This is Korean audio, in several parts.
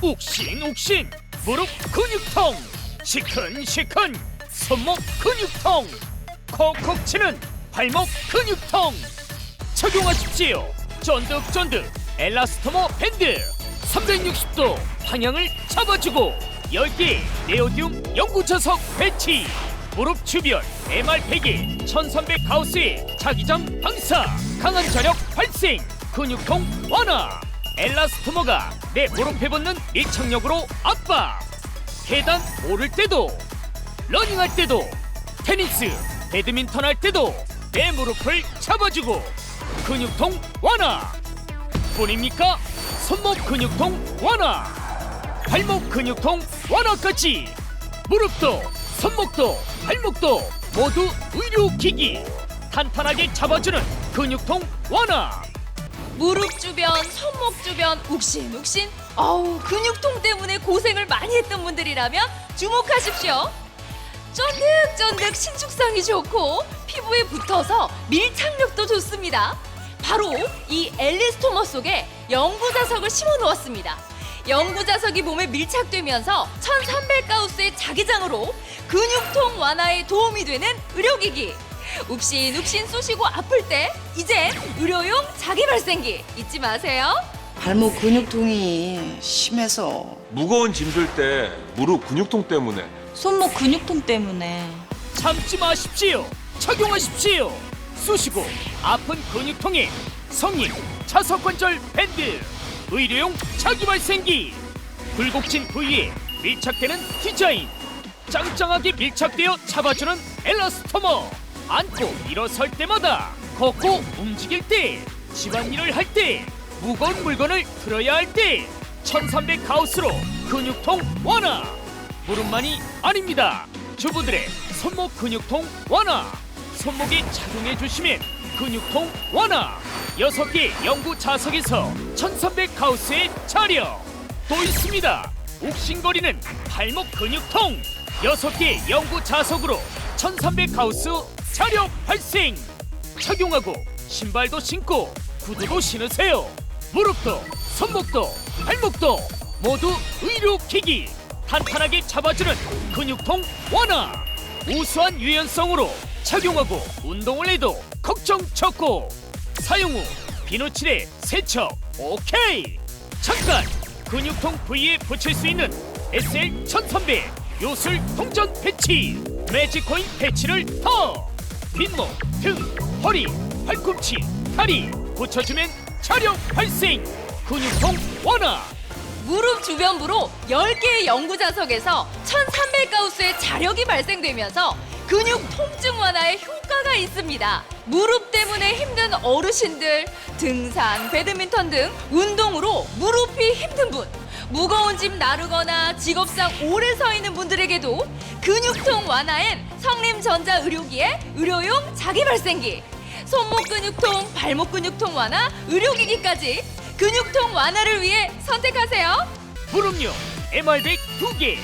욱신욱신. 무릎 근육통. 시큰시큰. 손목 근육통. 콕콕 치는 발목 근육통. 착용하십시오. 쫀득쫀득. 엘라스토모 밴드. 360도 방향을 잡아주고 10개 네오디움 연구자석 배치. 무릎 주변 MR100에 1300 가우스의 자기장 방사. 강한 저력 발생. 근육통 완화 엘라스토모가 내 무릎에 붙는 밀착력으로 압박 계단 오를 때도 러닝할 때도 테니스 배드민턴 할 때도 내 무릎을 잡아주고 근육통 완화! 뿐입니까? 손목 근육통 완화! 발목 근육통 완화까지! 무릎도 손목도 발목도 모두 의료기기! 탄탄하게 잡아주는 근육통 완화 무릎 주변, 손목 주변 욱신욱신 어우 근육통 때문에 고생을 많이 했던 분들이라면 주목하십시오. 쫀득쫀득 신축성이 좋고 피부에 붙어서 밀착력도 좋습니다. 바로 이 엘리스토머 속에 영구자석을 심어 놓았습니다. 영구자석이 몸에 밀착되면서 1300가우스의 자기장으로 근육통 완화에 도움이 되는 의료기기. 욱신욱신 쑤시고 아플 때 이제 의료용 자기 발생기 잊지 마세요. 발목 근육통이 심해서 무거운 짐 들 때 무릎 근육통 때문에 손목 근육통 때문에 참지 마십시오. 착용하십시오. 쑤시고 아픈 근육통에 성인 차석관절 밴드 의료용 자기발생기 굴곡진 부위에 밀착되는 디자인 짱짱하게 밀착되어 잡아주는 엘라스토머 앉고 일어설 때마다 걷고 움직일 때 집안일을 할 때 무거운 물건을 들어야 할 때 1300 가우스로 근육통 완화 무릎만이 아닙니다. 주부들의 손목 근육통 완화. 손목에 착용해 주시면 근육통 완화. 여섯 개 연구 자석에서 1300 가우스의 자력. 또 있습니다. 욱신거리는 발목 근육통. 여섯 개 연구 자석으로 1300 가우스 자력 발생. 착용하고 신발도 신고 구두도 신으세요. 무릎도 손목도 발목도 모두 의료기기. 탄탄하게 잡아주는 근육통 완화. 우수한 유연성으로 착용하고 운동을 해도 걱정 적고. 사용 후 비누칠에 세척. 오케이! 잠깐! 근육통 부위에 붙일 수 있는 SL 1300 요술 동전 패치. 매직코인 패치를 더 뒷목 등 허리 팔꿈치 다리 붙여주면 자력 발생 근육통 완화 무릎 주변부로 10개의 연구자석에서 1300가우스의 자력이 발생되면서 근육 통증 완화에 효과가 있습니다. 무릎 때문에 힘든 어르신들, 등산, 배드민턴 등 운동으로 무릎이 힘든 분, 무거운 짐 나르거나 직업상 오래 서 있는 분들에게도 근육통 완화엔 성림전자 의료기의 의료용 자기발생기, 손목 근육통, 발목 근육통 완화, 의료기기까지 근육통 완화를 위해 선택하세요. 무릎용 MR100 2개,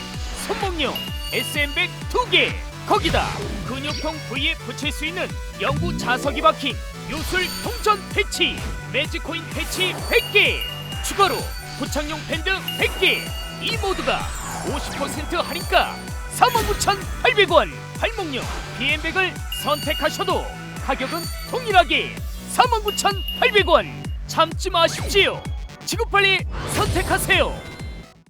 손목용 SM100 2개, 거기다 근육통 부위에 붙일 수 있는 연구 자석이 박힌 요술 동전 패치, 매직코인 패치 100개, 추가로 부착용 밴드 100개, 이 모두가 50% 할인가 49,800원, 발목용 BM100을 선택하셔도 가격은 동일하게 49,800원. 참지 마십시오. 지금 빨리 선택하세요.